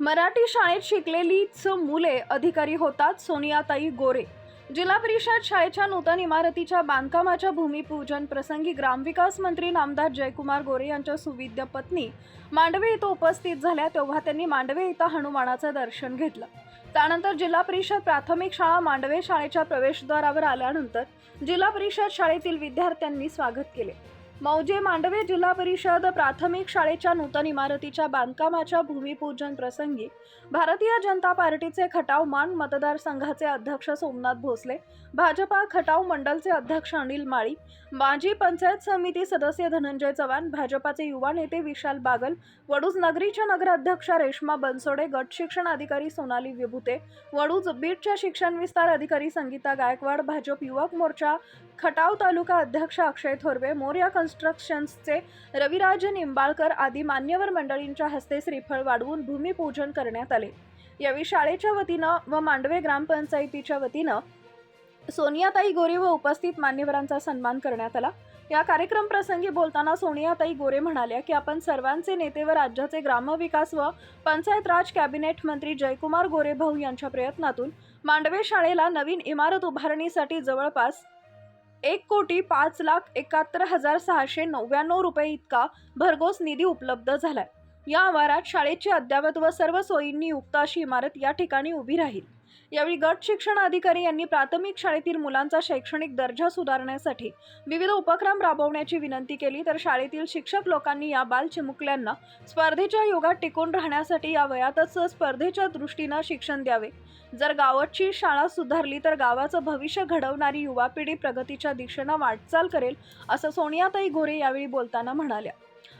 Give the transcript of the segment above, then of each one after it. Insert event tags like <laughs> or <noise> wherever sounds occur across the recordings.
मराठी शाळेत शिकलेलीच मुले अधिकारी होतात सोनियाताई गोरे. जिल्हा परिषद शाळेच्या नूतन इमारतीच्या बांधकामाच्या भूमिपूजन प्रसंगी ग्रामविकास मंत्री नामदार जयकुमार गोरे यांच्या सुविद्य पत्नी मांडवे इथं उपस्थित झाल्या तेव्हा त्यांनी मांडवे इथं हनुमानाचं दर्शन घेतलं. त्यानंतर जिल्हा परिषद प्राथमिक शाळा मांडवे शाळेच्या प्रवेशद्वारावर आल्यानंतर जिल्हा परिषद शाळेतील विद्यार्थ्यांनी स्वागत केले. मौजे मांडवे जिल्हा परिषद प्राथमिक शाळेच्या नूतन इमारतीच्या बांधकामाच्या भूमिपूजन प्रसंगी भारतीय जनता पार्टीचे खटाव मान मतदारसंघाचे अध्यक्ष सोमनाथ भोसले भाजपा खटाव मंडलचे अध्यक्ष अनिल माळी माजी पंचायत समिती सदस्य धनंजय चव्हाण भाजपाचे युवा नेते विशाल बागल वडूज नगरीच्या नगराध्यक्षा रेश्मा बनसोडे गट शिक्षण अधिकारी सोनाली विभुते वडूज बीडच्या शिक्षण विस्तार अधिकारी संगीता गायकवाड भाजप युवक मोर्चा खटाव तालुका अध्यक्ष अक्षय थोरवे मोर्या कन्स्ट्रक्शन्सचे रविराज निंबाळकर आदी मान्यवर मंडळींच्या हस्ते श्रीफळ वाढवून भूमिपूजन करण्यात आले. यावेळी शाळेच्या वतीनं व मांडवे ग्रामपंचायतीच्या वतीनं सोनियाताई गोरे व उपस्थित मान्यवरांचा सन्मान करण्यात आला. या कार्यक्रम प्रसंगी बोलताना सोनियाताई गोरे म्हणाल्या की आपण सर्वांचे नेते व राज्याचे ग्रामविकास व पंचायत राज कॅबिनेट मंत्री जयकुमार गोरे भाऊ यांच्या प्रयत्नातून मांडवे शाळेला नवीन इमारत उभारणीसाठी जवळपास एक कोटी पाच लाख एकाहत्तर हजार सहाशे नव्याण्णव रुपये इतका भरघोस निधी उपलब्ध झाला आहे या आवारात शाळेची अद्ययावत व सर्व सोयींनी युक्त अशी इमारत या ठिकाणी उभी राहील. यावेळी गट शिक्षण अधिकारी यांनी प्राथमिक शाळेतील मुलांचा शैक्षणिक दर्जा सुधारण्यासाठी विविध उपक्रम राबवण्याची विनंती केली. तर शाळेतील शिक्षक लोकांनी या बाल चिमुकल्यांना स्पर्धेच्या युगात टिकून राहण्यासाठी या वयातच स्पर्धेच्या दृष्टीनं शिक्षण द्यावे. जर गावाची शाळा सुधारली तर गावाचं भविष्य घडवणारी युवा पिढी प्रगतीच्या दिशेनं वाटचाल करेल असं सोनियाताई गोरे यावेळी बोलताना म्हणाल्या.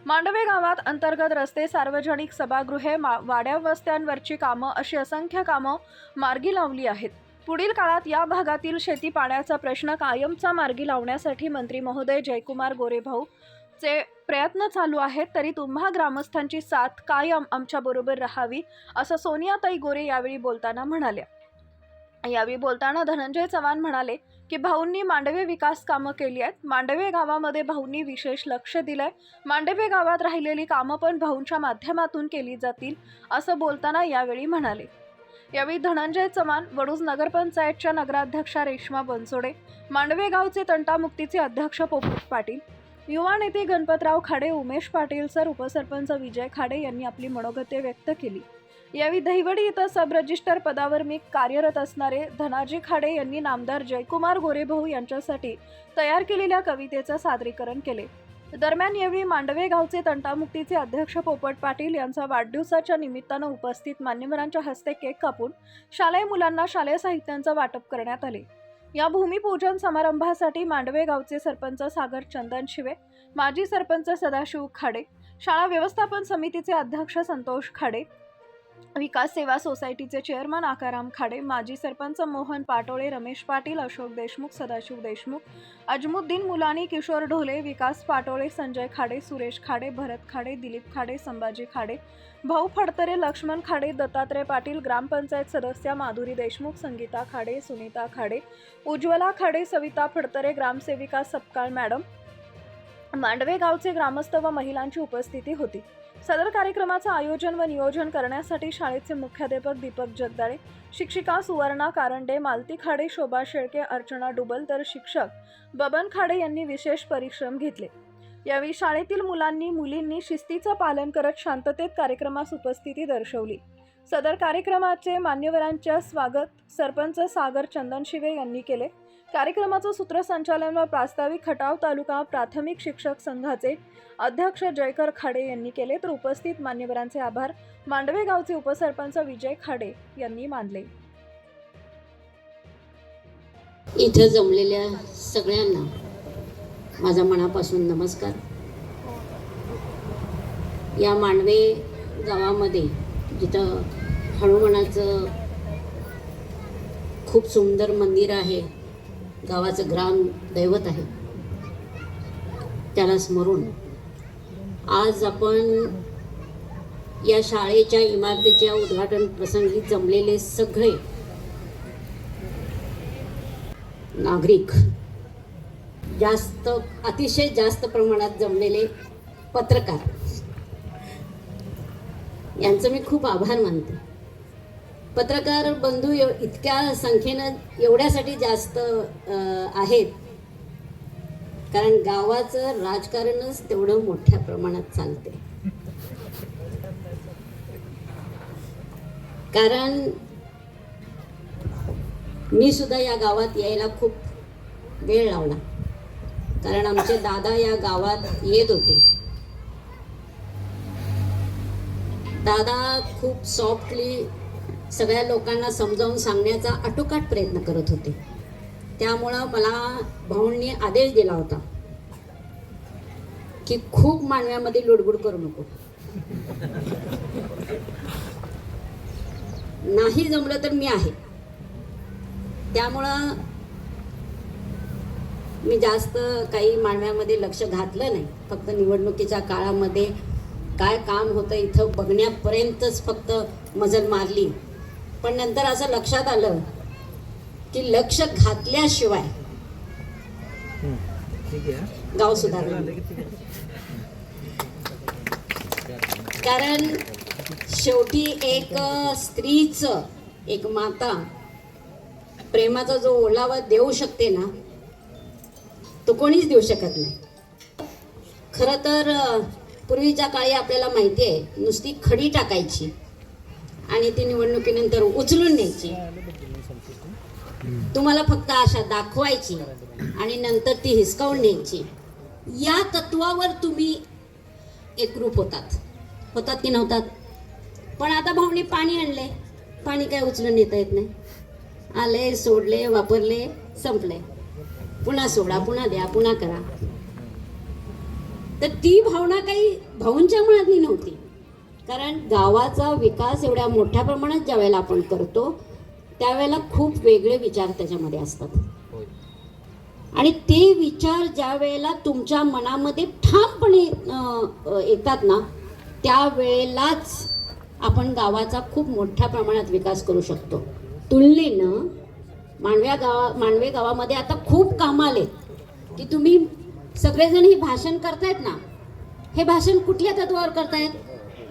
मांडवे गावात अंतर्गत रस्ते सार्वजनिक सभागृहे मा- वाड्या वस्त्यांवरची कामं अशी असंख्य कामं मार्गी लावली आहेत. पुढील काळात या भागातील शेती पाण्याचा प्रश्न कायमचा मार्गी लावण्यासाठी मंत्री महोदय जयकुमार गोरेभाऊ चे प्रयत्न चालू आहेत तरी तुम्हा ग्रामस्थांची साथ कायम आमच्याबरोबर राहावी असं सोनियाताई गोरे यावेळी बोलताना म्हणाल्या. यावेळी बोलताना धनंजय चव्हाण म्हणाले की भाऊंनी मांडवे विकास कामं केली आहेत. मांडवे गावामध्ये भाऊंनी विशेष लक्ष दिलं आहे मांडवे गावात राहिलेली कामं पण भाऊंच्या माध्यमातून केली जातील असं बोलताना यावेळी म्हणाले. यावेळी धनंजय चव्हाण वडूज नगरपंचायतच्या नगराध्यक्षा रेश्मा बनसोडे मांडवे गावचे तंटामुक्तीचे अध्यक्ष पोपट पाटील युवा नेते गणपतराव खाडे उमेश पाटील सर उपसरपंच विजय खाडे यांनी आपली मनोगते व्यक्त केली. यावेळी दहिवडी इथं सब रजिस्टर पदावर मी कार्यरत असणारे धनाजी खाडे यांनी नामदार जयकुमार गोरेभाऊ यांच्यासाठी तयार केलेल्या कवितेचं सादरीकरण केले. दरम्यान यावेळी मांडवे गावचे तंटामुक्तीचे अध्यक्ष पोपट पाटील यांचा वाढदिवसाच्या निमित्तानं उपस्थित मान्यवरांच्या हस्ते केक कापून शालेय मुलांना शालेय साहित्यांचं वाटप करण्यात आले. या भूमिपूजन समारंभासाठी मांडवे गावचे सरपंच सागर चंदन शिवे माजी सरपंच सदाशिव खाडे शाळा व्यवस्थापन समितीचे अध्यक्ष संतोष खाडे विकास सेवा सोसायटीचे चेअरमन आकाराम खाडे माजी सरपंच मोहन पाटोळे रमेश पाटील अशोक देशमुख सदाशिव देशमुख अजमुद्दीन मुलानी किशोर ढोले विकास पाटोळे संजय खाडे सुरेश खाडे भरत खाडे दिलीप खाडे संभाजी खाडे भाऊ फडतरे लक्ष्मण खाडे दत्तात्रय पाटील ग्रामपंचायत सदस्या माधुरी देशमुख संगीता खाडे सुनीता खाडे उज्ज्वला खाडे सविता फडतरे ग्रामसेविका सपकाळ मॅडम मांडवे गावचे ग्रामस्थ व महिलांची उपस्थिती होती. सदर कार्यक्रमाचं आयोजन व नियोजन करण्यासाठी शाळेचे मुख्याध्यापक दीपक जगदाळे शिक्षिका सुवर्णा कारंडे मालती खाडे शोभा शेळके अर्चना डुबल तर शिक्षक बबन खाडे यांनी विशेष परिश्रम घेतले. यावेळी शाळेतील मुलांनी मुलींनी शिस्तीचं पालन करत शांततेत कार्यक्रमास उपस्थिती दर्शवली. सदर कार्यक्रमाचे मान्यवरांच्या स्वागत सरपंच सागर चंदनशिवे यांनी केले. कार्यक्रमाचं सूत्रसंचालन व प्रास्ताविक खटाव तालुका प्राथमिक शिक्षक संघाचे अध्यक्ष जयकर खाडे यांनी केले तर उपस्थित मान्यवरांचे आभार. मांडवे गावचे उपसरपंच विजय खाडे यांनी मानले. इथं जमलेल्या सगळ्यांना माझा मनापासून नमस्कार. या मांडवे गावामध्ये जिथं हनुमानाचं खूप सुंदर मंदिर आहे गावाचं ग्राम दैवत आहे. त्याला स्मरून आज आपण या शाळेच्या इमारतीच्या उद्घाटन प्रसंगी जमलेले सगळे नागरिक जास्त अतिशय जास्त प्रमाणात जमलेले पत्रकार. यांचं मी खूप आभार मानते. पत्रकार बंधू एव- इतक्या संख्येनं एवढ्यासाठी जास्त आहेत. कारण गावाचं राजकारणच तेवढं मोठ्या प्रमाणात चालते कारण मी सुद्धा या गावात यायला खूप वेळ लावला. कारण आमचे दादा या गावात येत होते. दादा खूप सॉफ्टली सगळ्या लोकांना समजावून सांगण्याचा आटोकाट प्रयत्न करत होते. त्यामुळं मला भाऊंनी आदेश दिला होता की खूप मानव्यामध्ये लुडबुड करू नको. नाही जमलं तर मी आहे. त्यामुळं मी जास्त काही मांडव्यामध्ये लक्ष घातलं नाही. फक्त निवडणुकीच्या काळामध्ये काय काम होतं इथं बघण्यापर्यंतच फक्त मजल मारली. पण नंतर असं लक्षात आलं की लक्ष घातल्याशिवाय गाव सुधारलं. कारण शेवटी एक स्त्रीचं एक माता प्रेमाचा जो ओलावा देऊ शकते ना तो कोणीच देऊ शकत नाही. खरं तर पूर्वीच्या काळी आपल्याला माहिती आहे नुसती खडी टाकायची. आणि ती निवडणुकीनंतर उचलून न्यायची. तुम्हाला फक्त आशा दाखवायची आणि नंतर ती हिसकावून न्यायची. या तत्वावर तुम्ही एकरूप होतात. होतात की नव्हतात? पण आता भाऊने पाणी आणले. पाणी काय उचलून नेता येत नाही. आले सोडले वापरले संपले. पुन्हा सोडा पुन्हा द्या पुन्हा करा. तर ती भावना काही भाऊंच्या मनातली नव्हती. कारण गावाचा विकास एवढ्या मोठ्या प्रमाणात ज्या वेळेला आपण करतो त्यावेळेला खूप वेगळे विचार त्याच्यामध्ये असतात. आणि ते विचार ज्या वेळेला तुमच्या मनामध्ये ठामपणे येतात ना त्यावेळेलाच आपण गावाचा खूप मोठ्या प्रमाणात विकास करू शकतो. तुलनेनं मांडव्या गावा मांडवे गावामध्ये आता खूप कामं आलेत. की तुम्ही सगळेजण हे भाषण करतायत ना? हे भाषण कुठल्या तत्वावर करतायत?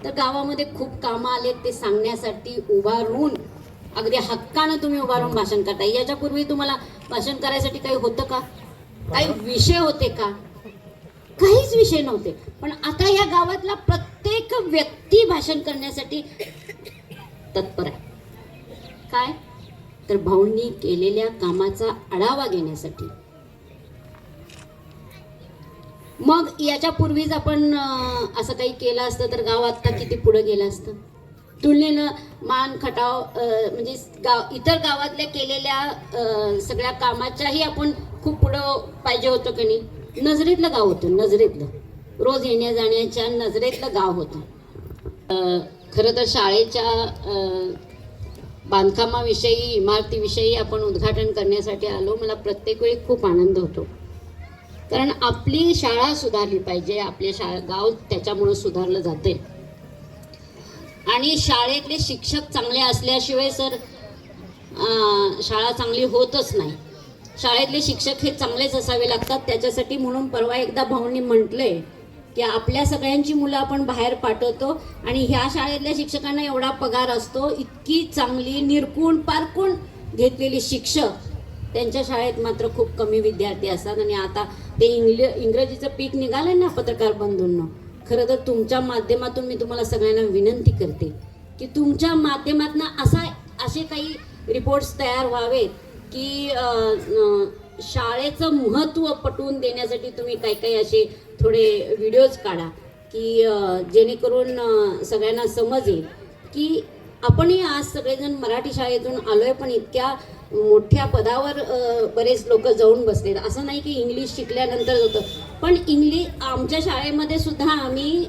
तर गावामध्ये खूप कामं आलेत ते सांगण्यासाठी उभारून अगदी हक्कानं तुम्ही उभारून भाषण करताय. याच्यापूर्वी तुम्हाला भाषण करायसाठी काही होतं का? काही विषय होते का? काहीच विषय नव्हते. पण आता या गावातला प्रत्येक व्यक्ती भाषण करण्यासाठी तत्पर आहे. काय? तर भाऊंनी केलेल्या कामाचा आढावा घेण्यासाठी. मग याच्या पूर्वीच आपण असं काही केलं असतं तर गाव आत्ता किती पुढे गेलं असतं? तुलनेनं मान खटाव म्हणजे गाव इतर गावातल्या केलेल्या सगळ्या कामाच्याही आपण खूप पुढं पाहिजे होतं की नाही? नजरेतलं गाव होतं नजरेतलं. रोज येण्या जाण्याच्या नजरेतलं गाव होतं. खरं तर शाळेच्या बांधकामाविषयी इमारतीविषयी आपण उद्घाटन करण्यासाठी आलो. मला प्रत्येक वेळी खूप आनंद होतो. कारण आपली शाळा सुधारली पाहिजे आपले शाळा गाव त्याच्यामुळं सुधारलं जाते. आणि शाळेतले शिक्षक चांगले असल्याशिवाय सर शाळा चांगली होतच नाही. शाळेतले शिक्षक हे चांगलेच असावे लागतात. त्याच्यासाठी म्हणून परवा एकदा भाऊंनी म्हटलंय की आपल्या सगळ्यांची मुलं आपण बाहेर पाठवतो आणि ह्या शाळेतल्या शिक्षकांना एवढा पगार असतो इतकी चांगली निरकूण पारकूण घेतलेली शिक्षक त्यांच्या शाळेत मात्र खूप कमी विद्यार्थी असतात आणि आता ते इंग्ल इंग्रजीचं पीक निघालं ना पत्रकार बंधूंना. खरं तर तुमच्या माध्यमातून मी तुम्हाला सगळ्यांना विनंती करते की तुमच्या माध्यमातून असा असे काही रिपोर्ट्स तयार व्हावेत की शाळेचं महत्त्व पटवून देण्यासाठी तुम्ही काही काही असे थोडे व्हिडिओज काढा की जेणेकरून सगळ्यांना समजेल की आपणही आज सगळेजण मराठी शाळेतून आलो आहे पण इतक्या मोठ्या पदावर बरेच लोक जाऊन बसलेत. असं नाही की इंग्लिश शिकल्यानंतर होतं. पण इंग्लिश आमच्या शाळेमध्ये सुद्धा आम्ही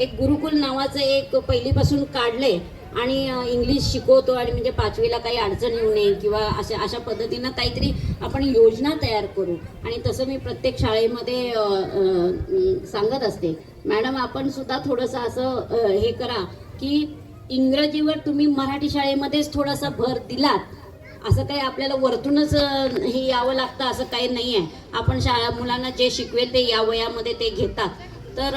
एक गुरुकुल नावाचं एक पहिलीपासून काढले आणि इंग्लिश शिकवतो आणि म्हणजे पाचवीला काही अडचण येऊ नये किंवा अशा अशा पद्धतीनं काहीतरी आपण योजना तयार करू. आणि तसं मी प्रत्येक शाळेमध्ये सांगत असते. मॅडम आपण सुद्धा थोडंसं असं हे करा की इंग्रजीवर तुम्ही मराठी शाळेमध्येच थोडासा भर दिलात असं काही आपल्याला वरतूनच हे यावं लागतं असं काही नाही आहे आपण शाळा मुलांना जे शिकवेल ते या वयामध्ये ते घेतात. तर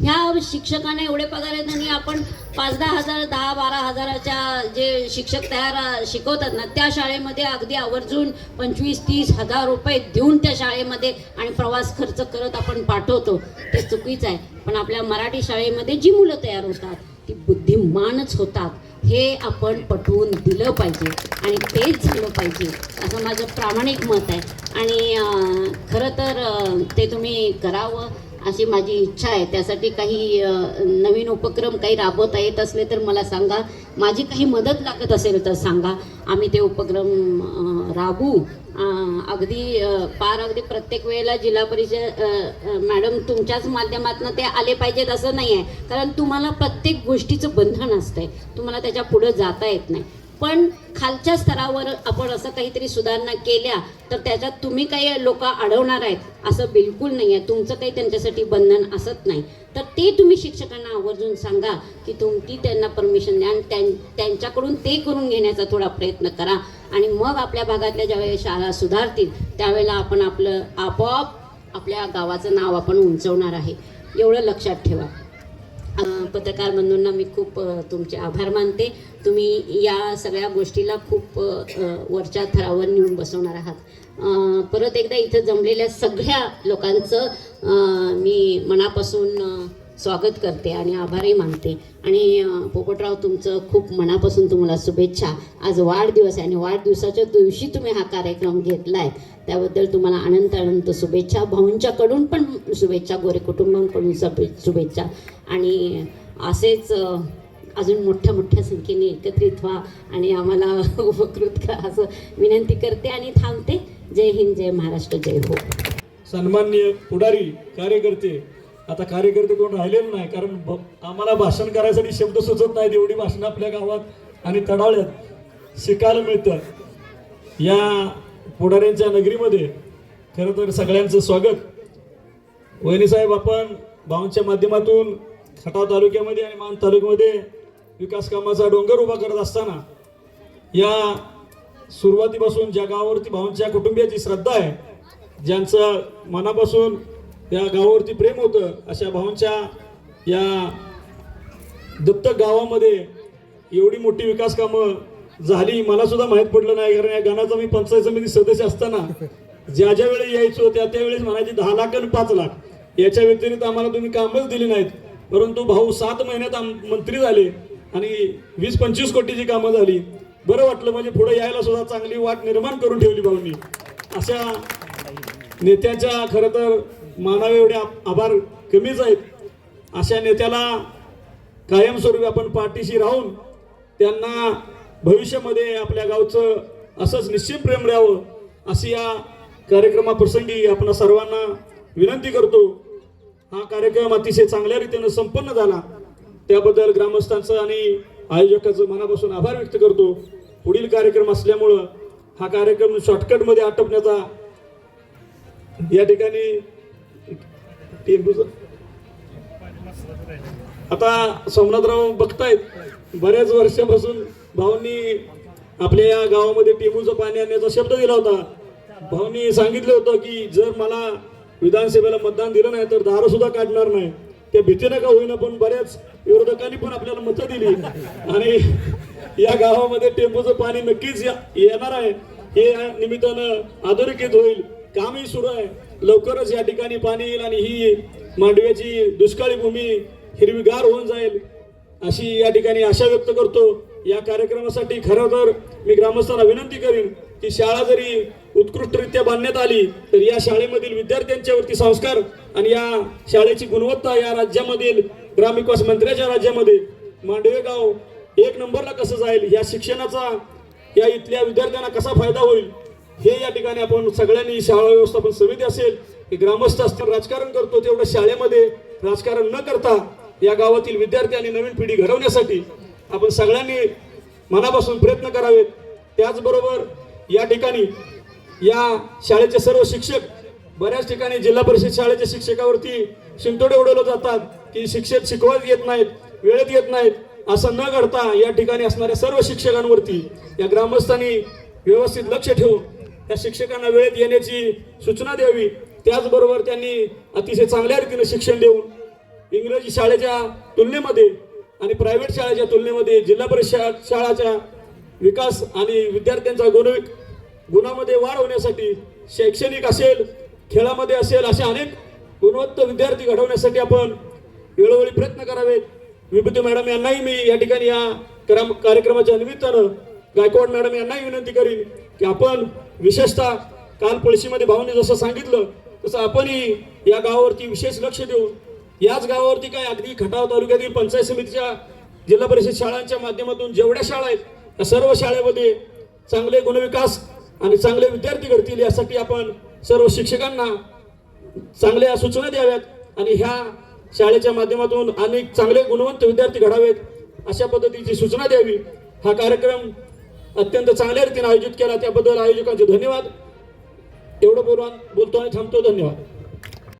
ह्या शिक्षकांना एवढे पगार आहेत आणि आपण पाच दहा हजार दहा बारा हजाराच्या जे शिक्षक तयार शिकवतात ना त्या शाळेमध्ये अगदी आवर्जून पंचवीस तीस हजार रुपये देऊन त्या शाळेमध्ये आणि प्रवास खर्च करत आपण पाठवतो. ते चुकीचं आहे. पण आपल्या मराठी शाळेमध्ये जी मुलं तयार होतात ती बुद्धिमानच होतात. हे आपण पटवून दिलं पाहिजे आणि तेच झालं पाहिजे असं माझं प्रामाणिक मत आहे. आणि खरं तर ते तुम्ही करावं अशी माझी इच्छा आहे. त्यासाठी काही नवीन उपक्रम काही राबवता येत असले तर मला सांगा. माझी काही मदत लागत असेल तर सांगा. आम्ही ते उपक्रम राबू राबवू. अगदी पार अगदी प्रत्येक वेळेला जिल्हा परिषद मॅडम तुमच्याच माध्यमातून ते आले पाहिजेत असं नाही आहे कारण तुम्हाला प्रत्येक गोष्टीचं बंधन असतं आहे तुम्हाला त्याच्या पुढं जाता येत नाही. पण खालच्या स्तरावर आपण असं काहीतरी सुधारणा केल्या तर त्याच्यात तुम्ही काही लोक अडवणार आहेत असं बिलकुल नाही आहे तुमचं काही त्यांच्यासाठी बंधन असत नाही. तर ते तुम्ही शिक्षकांना आवर्जून सांगा की तुमची त्यांना परमिशन द्या आणि त्यां त्यांच्याकडून ते करून घेण्याचा थोडा प्रयत्न करा. आणि मग आपल्या भागातल्या ज्यावेळेस शाळा सुधारतील त्यावेळेला आपण आपलं आपोआप आपल्या गावाचं नाव आपण उंचवणार आहे. एवढं लक्षात ठेवा. पत्रकार बंधूंना मी खूप तुमचे आभार मानते. तुम्ही या सगळ्या गोष्टीला खूप वरच्या थरावर नेऊन बसवणार आहात. परत एकदा इथं जमलेल्या सगळ्या लोकांचं मी मनापासून स्वागत करते आणि आभारही मानते. आणि पोपटराव तुमचं खूप मनापासून तुम्हाला शुभेच्छा. आज वाढदिवस आहे आणि वाढदिवसाच्या दिवशी तुम्ही हा कार्यक्रम घेतलाय. त्याबद्दल तुम्हाला अनंत अनंत शुभेच्छा. भाऊंच्याकडून पण शुभेच्छा गोरे कुटुंबांकडून शुभे- शुभेच्छा. आणि असेच अजून मोठ्या मोठ्या संख्येने एकत्रित व्हा आणि आम्हाला <laughs> उपकृत करा असं विनंती करते आणि थांबते. जय हिंद जय महाराष्ट्र जय हो. सन्माननीय पुढारी कार्यकर्ते आता कार्यकर्ते कोण राहिलेलं नाही कारण ब- आम्हाला भाषण करायसाठी शब्द सुचत नाहीत एवढी भाषणं आपल्या गावात आणि तडाळ्यात शिकायला मिळतं या पुढाऱ्यांच्या नगरीमध्ये खरं तर सगळ्यांचं स्वागत. वहिनीसाहेब आपण भावांच्या माध्यमातून खटाव तालुक्यामध्ये आणि मान तालुक्यामध्ये विकास कामाचा डोंगर उभा करत असताना या सुरुवातीपासून ज्या गावावरती भावांच्या कुटुंबियाची श्रद्धा आहे ज्यांचं मनापासून या गावावरती प्रेम होतं. अशा भावांच्या या दत्तक गावामध्ये एवढी मोठी विकास कामं झाली. मला सुद्धा माहीत पडलं नाही कारण या गाण्याचा मी पंचायत समिती सदस्य असताना ज्या ज्या वेळी यायचो त्या त्यावेळेस म्हणायचे दहा लाख आणि पाच लाख. याच्या व्यतिरिक्त आम्हाला तुम्ही कामच दिली नाहीत. परंतु भाऊ सात महिन्यात आम- मंत्री झाले आणि वीस पंचवीस कोटीची कामं झाली. बरं वाटलं म्हणजे पुढे यायला सुद्धा चांगली वाट निर्माण करून ठेवली भाऊंनी. अशा नेत्याच्या खरं तर मानावे एवढे आभार कमीच आहेत. अशा नेत्याला कायमस्वरूपी आपण पाठीशी राहून त्यांना भविष्यामध्ये आपल्या गावचं असंच निश्चित प्रेम द्यावं अशी या कार्यक्रमाप्रसंगी आपण सर्वांना विनंती करतो. हा कार्यक्रम अतिशय चांगल्या रीतीनं संपन्न झाला. त्याबद्दल ग्रामस्थांचं आणि आयोजकाचं मनापासून आभार व्यक्त करतो. पुढील कार्यक्रम असल्यामुळं हा कार्यक्रम शॉर्टकटमध्ये आटपण्याचा या ठिकाणी टेंबूचं आता सोमनाथराव बघतायत बऱ्याच वर्षापासून भाऊंनी आपल्या या गावामध्ये टेंबूचं पाणी आणण्याचा शब्द दिला होता. भाऊंनी सांगितलं होतं की जर मला विधानसभेला मतदान दिलं नाही तर दारू सुद्धा काढणार नाही. त्या भीतीनं का होईना पण बऱ्याच विरोधकांनी पण आपल्याला मतं दिली. आणि या गावामध्ये टेंबूचं पाणी नक्कीच या- येणार आहे. हे या निमित्तानं अधोरेखित होईल. कामही सुरू आहे. लवकरच या ठिकाणी पाणी येईल आणि ही मांडव्याची दुष्काळी भूमी हिरवीगार होऊन जाईल अशी या ठिकाणी आशा व्यक्त करतो. या कार्यक्रमासाठी खरं तर मी ग्रामस्थांना विनंती करीन की शाळा जरी उत्कृष्टरित्या बांधण्यात आली तर या शाळेमधील विद्यार्थ्यांच्यावरती संस्कार आणि या शाळेची गुणवत्ता या राज्यामधील ग्रामविकास मंत्र्याच्या राज्यामध्ये मांडवे गाव एक नंबरला कसं जाईल या शिक्षणाचा या इथल्या विद्यार्थ्यांना कसा फायदा होईल हे या ठिकाणी आपण सगळ्यांनी शाळा व्यवस्थापन समिती असेल की ग्रामस्थ असतील राजकारण करतो तेवढं शाळेमध्ये राजकारण न करता या गावातील विद्यार्थी आणि नवीन पिढी घडवण्यासाठी आपण सगळ्यांनी मनापासून प्रयत्न करावेत. त्याचबरोबर या ठिकाणी या शाळेचे सर्व शिक्षक बऱ्याच ठिकाणी जिल्हा परिषद शाळेच्या शिक्षकावरती शिंतोडे उडवले जातात की शिक्षक शिकवत येत नाहीत वेळेत येत नाहीत असं न घडता या ठिकाणी असणाऱ्या सर्व शिक्षकांवरती या ग्रामस्थांनी व्यवस्थित लक्ष ठेवून त्या शिक्षकांना वेळेत येण्याची सूचना द्यावी. त्याचबरोबर त्यांनी अतिशय चांगल्या रीतीनं शिक्षण देऊन इंग्रजी शाळेच्या तुलनेमध्ये आणि प्रायव्हेट शाळेच्या तुलनेमध्ये जिल्हा परिषद शाळाच्या विकास आणि विद्यार्थ्यांचा गुणविक गुणामध्ये वाढ होण्यासाठी शैक्षणिक असेल खेळामध्ये असेल असे अनेक गुणवत्त विद्यार्थी घडवण्यासाठी आपण वेळोवेळी प्रयत्न करावेत. विभूती मॅडम यांनाही मी या ठिकाणी या क्रम- कार्यक्रमाच्या निमित्तानं गायकवाड मॅडम यांनाही विनंती करीन की आपण विशेषतः काल पळशीमध्ये भाऊने जसं सांगितलं तसं आपणही या गावावरती विशेष लक्ष देऊन याच गावावरती काय अगदी खटाव तालुक्यातील पंचायत समितीच्या जिल्हा परिषद शाळांच्या माध्यमातून जेवढ्या शाळा आहेत त्या सर्व शाळेमध्ये चांगले गुणविकास आणि चांगले विद्यार्थी घडतील यासाठी आपण सर्व शिक्षकांना चांगल्या सूचना द्याव्यात आणि ह्या शाळेच्या माध्यमातून अनेक चांगले गुणवंत विद्यार्थी घडावेत अशा पद्धतीची सूचना द्यावी. हा कार्यक्रम अत्यंत चांगल्या रीतीने आयोजित केला. त्याबद्दल आयोजकांचे धन्यवाद. एवढं बोलून बोलतो आणि थांबतो धन्यवाद.